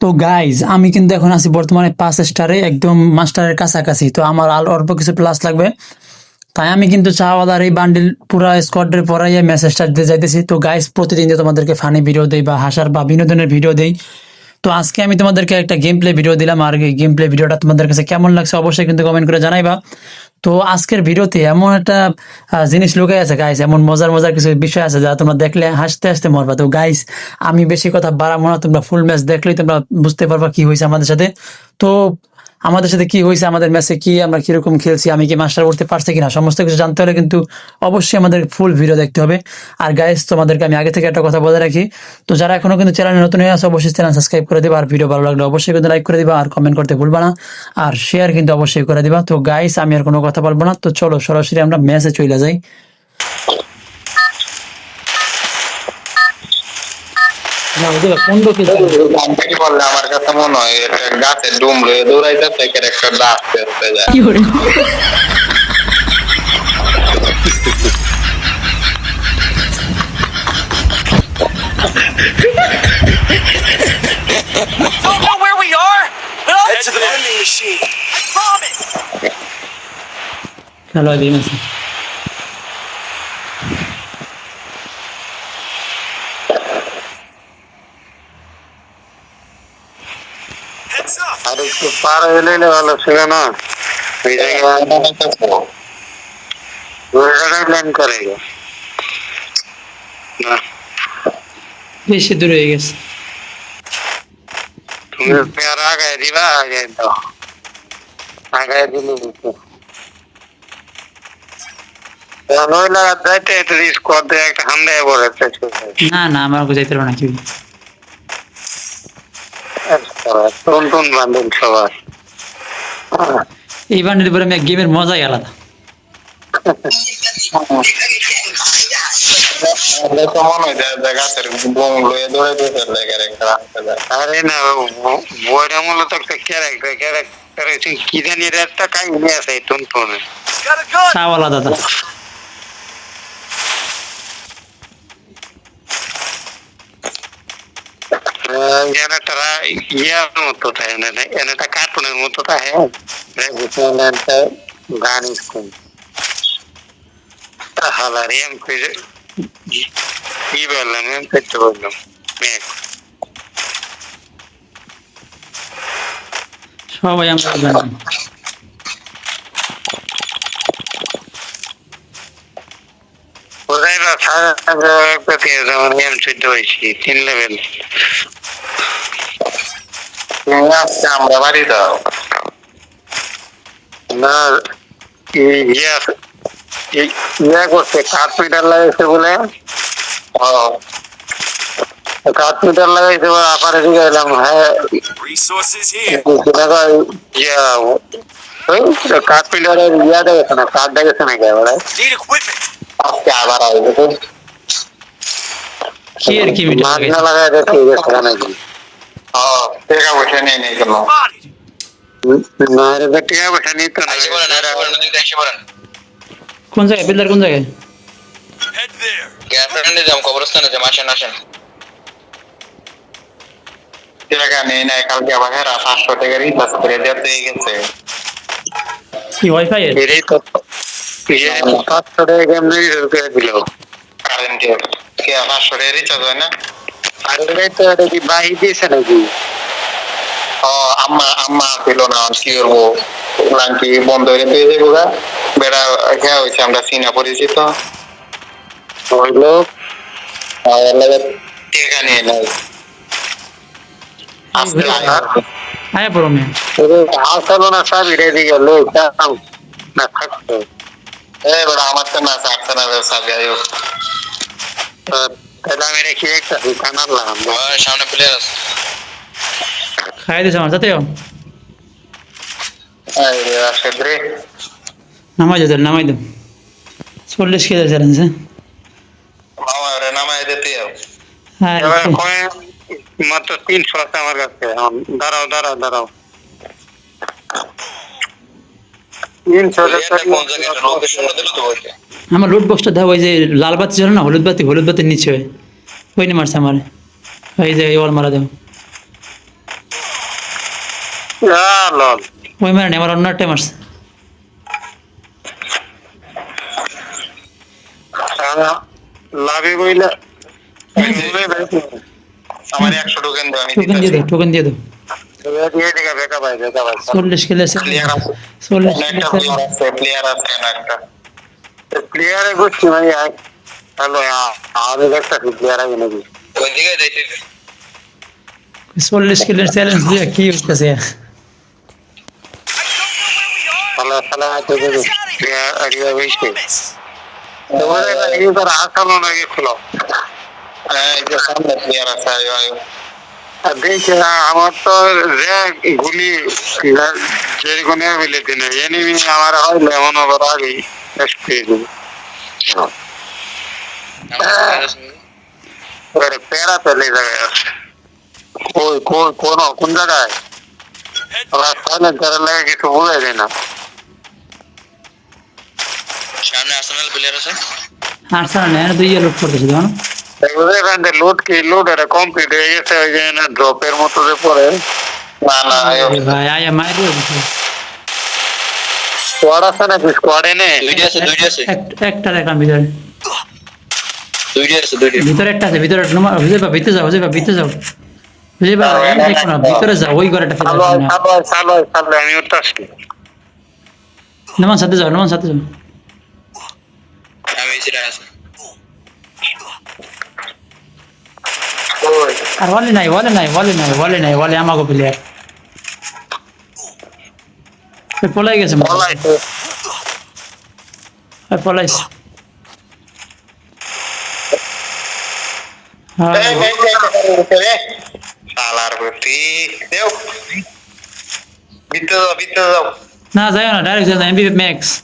তো গাইজ আমি কিন্তু এখন আছি বর্তমানে পাঁচ স্টারে একদম মাস্টারের কাছাকাছি। তো আমার আর অল্প কিছু প্লাস লাগবে। তাই আমি কিন্তু চাওয়াদার এই বান্ডিল পুরা স্কোয়াডের পরাইয়ে মেসেজটা দিতে যাইতেছি তো গাইজ প্রতিদিন যে তোমাদেরকে ফানি ভিডিও দেই বা হাসার বা বিনোদনের ভিডিও দেই, তো আজকে আমি তোমাদেরকে একটা গেম প্লে ভিডিও দিলাম। আর গেম প্লে ভিডিওটা তোমাদের কাছে কেমন লাগছে অবশ্যই কিন্তু কমেন্ট করে জানাইবা। তো আজকের ভিডিওতে এমন একটা জিনিস লুকাই আছে গাইস এমন মজার মজার কিছু বিষয় আছে যা তোমরা দেখলে হাসতে হাসতে মরবা। তো গাইস আমি বেশি কথা বাড়াবো না, তোমরা ফুল ম্যাচ দেখলেই তোমরা বুঝতে পারবা কি হয়েছে আমাদের সাথে। তো আমাদের সাথে কি হয়েছে, আমাদের ম্যাচে কি, আমরা কীরকম খেলছি, আমি কি মাস্টার করতে পারছি কিনা, সমস্ত কিছু জানতে হলে কিন্তু অবশ্যই আমাদের ফুল ভিডিও দেখতে হবে। আর গাইস তোমাদেরকে আমি আগে থেকে একটা কথা বলে রাখি, তো যারা এখনও কিন্তু চ্যানেলে নতুন হয়ে আছে, অবশ্যই চ্যানেল সাবস্ক্রাইব করে দিবা, আর ভিডিও ভালো লাগলে অবশ্যই কিন্তু লাইক করে দিবা, আর কমেন্ট করতে ভুলবা না, আর শেয়ার কিন্তু অবশ্যই করে দিবা। তো গাইস আমি আর কোনো কথা বলব না, তো চলো সরাসরি আমরা ম্যাচে চলে যাই। না ওদের কোন দিকে গানটাকে বললে আমার কাছে মনে হয় এটা গাছের ডুম রয়ে দৌড়াইতেছে একের একটা ডাক পেতে যায় কি করে Don't know পার হইলে ভালো ছিল না। এই জায়গায় প্ল্যান করে। না। বেশি দূরে হয়ে গেছে। তুমি দিবা দাও। দিলে না না আমার যাইতে পারব না কি টুন টুন বান্ধব সবার। এই বান্ডির পরে আমি গেমের মজাই আলাদা। মনে হয়। আরে না বইটা মূলত একটা ক্যারেক্টার ক্যারেক্টার কি জানি একটা কাহিনী আছে দাদা যেন একটা রা- ইয়ার মতো থাকে না এনে একটা কার্টুনের মতো থাকে গান স্কুল হালার এম করে কি বললাম এম করতে বললাম মেঘ সবাই আমরা জানি কোথায় বা একটা দিয়ে যেমন এম চোদ্দ হয়েছি তিন লেভেল আমরা বাড়ি দাও না ইয়া করছে কাঠ মিটার লাগাইছে বলে। কাঠ মিটার লাগাইছে বলে আপারে দিকে এলাম হ্যাঁ। কাঠ মিটারের ইয়া দেখেছে না কাঠ দেখেছে না কে বলে Need equipment. আজকে আবার কি আর কি মিটার মাছ লাগাইছে? না লাগাই দেখে গেছে নাকি। ও টাকা পয়সা নিয়ে নেই কেন. না রে টাকা পয়সা নিতে না কোন জায়গায়? বিল্ডার কোন জায়গায়? Head যাম কবরস্থানে যাম আসেন আসেন। টাকা নেই নাই কালকে আবার হেরা পাঁচশো টাকা রিচার্জ করে দিতে গেছে। কি ওয়াইফাই এটাই তো পাঁচশো টাকা কেমনি করে দিল। কারেন্টের কে পাঁচশো টাকা রিচার্জ হয় না? আর এটাই তো এটা কি বাহি দিয়েছে নাকি? ও আম্মা আম্মা ছিল না কি করব? লাঙ্কি বন্ধ হয়ে পেয়ে যাব গা। বেড়া খেয়া হয়েছে আমরা চীনা পরিচিত। হইল টেকা নিয়ে নাই আজকে আয়া পড়ো মেয়ে। আসলো না সব রেডি গেল না থাকতো এই বড় আমার তো না থাকতো না সাবি আয়ো। তাহলে আমি রেখে একটা দোকান আনলাম সামনে প্লেয়ার আছে। খাই দিছে আমার রে নামাই দাও নামাই দাও চল্লিশ কেজি চ্যালেঞ্জ হ্যাঁ? নামাই দিতে হ্যাঁ এবার মাত্র তিনশো আছে আমার কাছে। দাঁড়াও দাঁড়াও দাঁড়াও তিনশো প্লেয়ারটা কোন জায়গায় লোকেশন দিল তো বলতে আমার লুট বক্সটা দাও ওই যে লাল বাতি ছিল না হলুদ বাতি হলুদ বাতির নিচে ওই। নিয়ে মারছে আমার। ওই যে ওয়াল মারা লল। ওই মারে আমার অন্য একটা মারছে। লাভে বইলে। আমার একশো টোকেন দাও আমি টোকেন দিয়ে দাও টোকেন দিয়ে দাও এদিকে বেকা ভাই বেকা ভাই চল্লিশ কিলো আছে প্লেয়ার আছে চল্লিশ একটা কিলো প্লেয়ার আছে প্লেয়ার আছে না একটা প্লেয়ারে করছি মানে হ্যালো আমাদের একটা প্লেয়ার আছে নাকি ওইদিকে দেখি চল্লিশ কিলোর চ্যালেঞ্জ দিয়ে কি হইতেছে তাহলে তাহলে হয়তো দেবে প্লেয়ার আরিয়া বেশি Promise. তোমাদের এই তো আসলো নাকি খোলো হ্যাঁ এই যে সামনে প্লেয়ার আছে আয়ো আয়ো দেখে আমার তো গুলি যেরকম মিলেছে না এনিমি আমার হইলে এমন আবার আগে প্যারা পেলে জায়গায় কই কই কোন কোন জায়গায়? ওরা সাইলেন্ট লাগে কিছু বোঝা যায় না। সামনে আর্সেনাল প্লেয়ার আছে। দুই লোড করতেছে দেখো না এখান থেকে লোড কি? লোড এটা কমপ্লিট হয়ে গেছে ওই যে না ড্রপের মতো যে পড়ে। না না ভাই আয়া দিছে স্কোয়াড আছে নাকি? স্কোয়াডে নে দুইটা আছে দুইটা আছে। একটা একটা ভিতরে দুইটা আছে দুইটা। ভিতরে একটা আছে ভিতরে একটা নম্বর বা ভিতরে যাও বুঝে বা ভিতরে যাও। বুঝে বা দেখো না ভিতরে যাও ওই ঘরে একটা চালো চালো চালো চালো আমি উঠতে আসছি। নমান সাথে যাও নমান সাথে যাও। আমি সেটা আছে ওই আর বলে নাই বলে নাই বলে নাই বলে নাই বলে আমাকে প্লেয়ার পলাই গেছে যাও না যাই না ডাইরেক্ট ম্যাক্স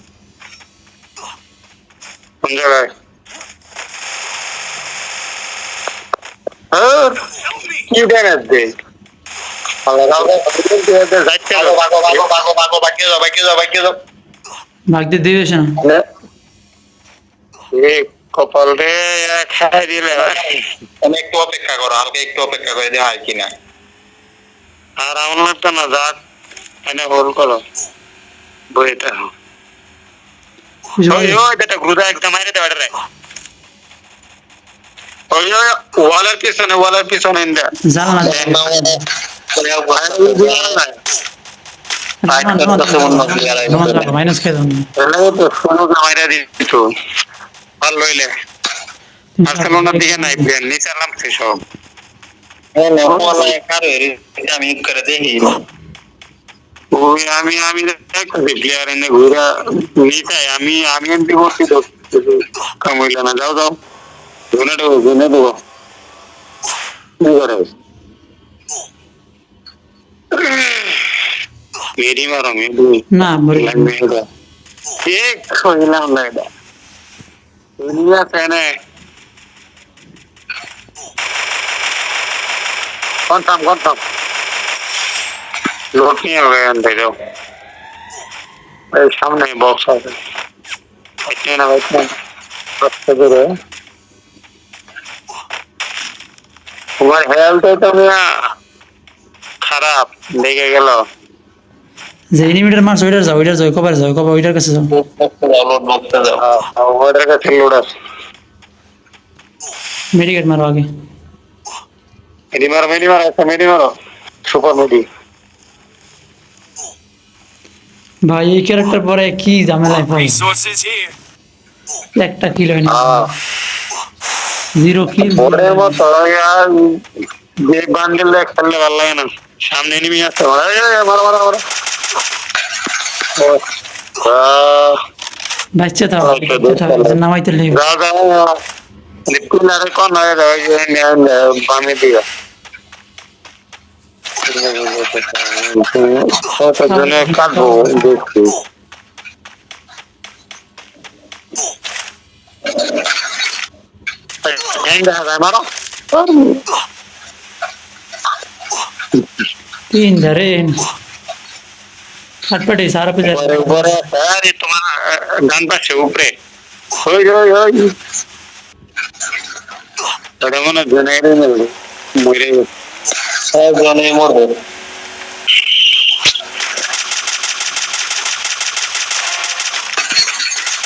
কোন জায়গায় হ্যাঁ কি ড্যামেজ দে যাচ্ছে ভাগো ভাগো ভাগো ভাগো বাকি যাও বাকি যাও বাকি যাও ভাগ দিয়ে দিয়ে এসে না? কপাল রে খাই দিলে আমি একটু অপেক্ষা করো হালকা একটু অপেক্ষা করে দেখা হয় কিনা। আর আমার লাগতো না যাক এনে হোল করো। বইটা ওই ওই বেটা ঘুরা একদম মাইরে দে ওটা রে। ওই ওয়ালের পিছনে ওয়ালের পিছনে ইন্দা না মাইনাস খেয়ে দাও মাইরা দিত আর লইলে বার্সেলোনার দিকে নাই প্লেয়ার নিচে নামছে সব আমি করে দেখি ওই আমি আমি দেখছি প্লেয়ার এনে ঘুরা নিচে আমি আমি এমপি করছি তো কাম হইল না যাও যাও গুনে দেবো গুনে দেবো কি করে মেরি মারো মেরি না মরে ঠিক কইলাম না এটা দুনিয়া তেনে কনফার্ম কনফার্ম লোট নিয়ে হবে আনতে যাও এই সামনে বক্স আছে। না করে তোমার হেলথ তো মিয়া খারাপ লেগে গেল। যে এনিমিটার মারছ ওইটার যাও ওইটার যাও কবার যাও কবার ওইটার কাছে যাও। ওদের কাছে লোড আছে মেডিকেট মারো আগে। মেডি মারো মেডি মারো একটা মেডি মারো। সুপার মেডি ভাই এই ক্যারেক্টার পরে কি ঝামেলায় পড়ে? একটা কিল হয়নি। জিরো কিল ওরে ইয়ার যে বান্ডেল খেললে ভালো লাগে না। সামনে এনিমি আছে। মারো মারো মারো বাচ্চা নামাইতে আরে কোন হয়ে যাবে? বামে দিকে। কাটবো দেখছি গ্যাং দেখা যায় মারো তিন ধরে আটপাটে সারা পে যাচ্ছে উপরে আরে তোমার ডান পাশে উপরে ওই ওই ওই এটা মনে জেনারে মরে মরে হ্যাঁ জেনারে মরবে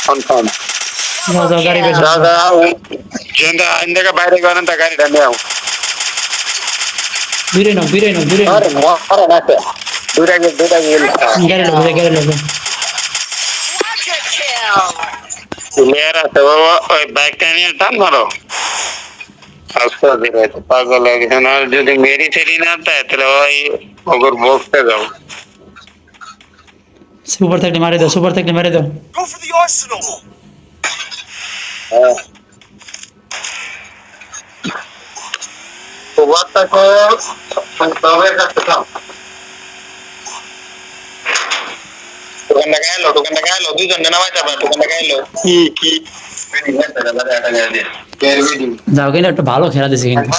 কনফার্ম যাও যাও গাড়ি বের যা যা যেটা আইন্দাকে বাইরে গেলেন তা গাড়িটা নিয়ে আও। দূরে নাও দূরে নাও দূরে নাও। আরে মরে না সে দুইটা গিয়ে দুইটা গিয়ে গাড়ি লোক গাড়ি লোক Rocket kill. প্লেয়ার আছে বাবা ওই বাইকটা নিয়ে টান মারো পাগল যাও কিন্তু একটা ভালো খেলা দিছে কিন্তু।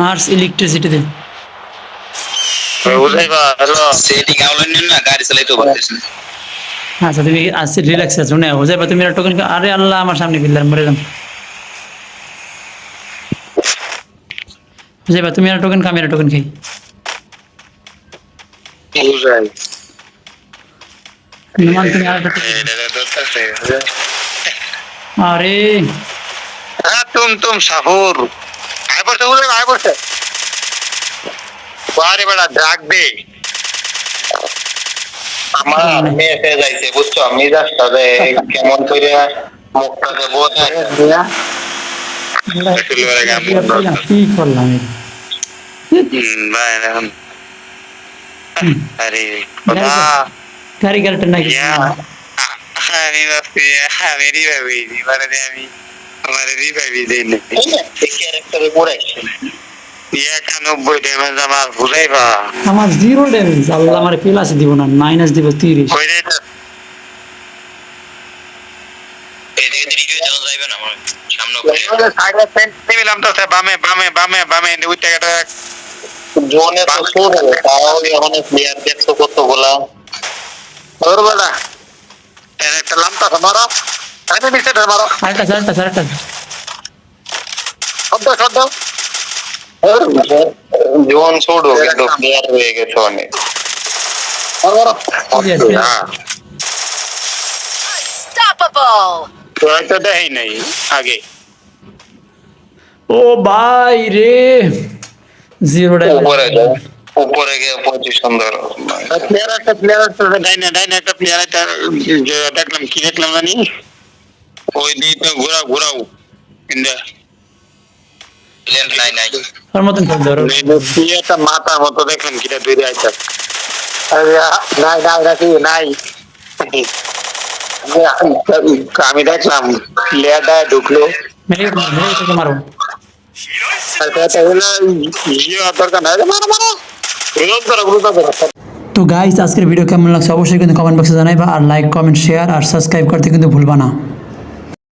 মার্স ইলেকট্রিসিটি আচ্ছা তুমি আসছে রিল্যাক্স আছো না হয়ে যাবে। তুমি টোকেন আরে আল্লাহ আমার সামনে বিল্লার মরে যাম বুঝে তুমি আর টোকেন কামেরা টোকেন খাই। নুমান তুমি আর আরে। হ্যাঁ তুম তুম সাহুর। বুঝে আয় পড়ছে। বারে বেড়া ডাক দে। আমার মেয়ে এসে যাইছে বুঝছ? মেজাজটা যে কেমন করে বোঝায়। আরে খোদা। গাড়ি নাকি আমি ভাবছি মেরি ভাবি মানে আমি আমার রিভাইভি দিন এই ক্যারেক্টারে পড়াইছে একানব্বই ড্যামেজ আমার বুঝাইবা? আমার জিরো ড্যামেজ আল্লাহ আমার প্লাস দিব না মাইনাস দিব তিরিশ। কইরে এদিকে রিভিউ যাওয়া যাইবে না আমার সামনে সাইডে সেন্ট নিলাম তো বামে বামে বামে বামে ওই টাকাটা জোনে তো শুরু তাও এখন প্লেয়ার দেখছ কতগুলা? ওর বেলা একটা লামটা মারো। আমি মিসে মারো। আরেকটা আরেকটা আরেকটা শব্দ শব্দ। জীবন ছোড়ো কিন্তু প্লেয়ার হয়ে গেছে অনেক হ্যাঁ Unstoppable. তো দেখাই নাই আগে ও ভাই রে জিরো উপরে ড্যামেজ যাও উপরে গিয়ে পজিশন ধরো প্লেয়ার একটা প্লেয়ার আছে ডাইনে ডাইনে একটা প্লেয়ার একটা যে দেখলাম কি দেখলাম জানি ওই দিকে ঘোরা ঘোরাও লেন্ট নাই নাই ওর মতন ধরো। মাথা মতো কিটা আইতা নাই নাই নাকি নাই। আমি দেখলাম প্লেয়ারটা ঢুকলো। মেরে দরকার নাই মারো মারো করো করো তো গাইস আজকের ভিডিও কেমন লাগছে? অবশ্যই কিন্তু কমেন্ট বক্সে জানাইবা আর লাইক কমেন্ট শেয়ার আর সাবস্ক্রাইব করতে কিন্তু ভুলবা না।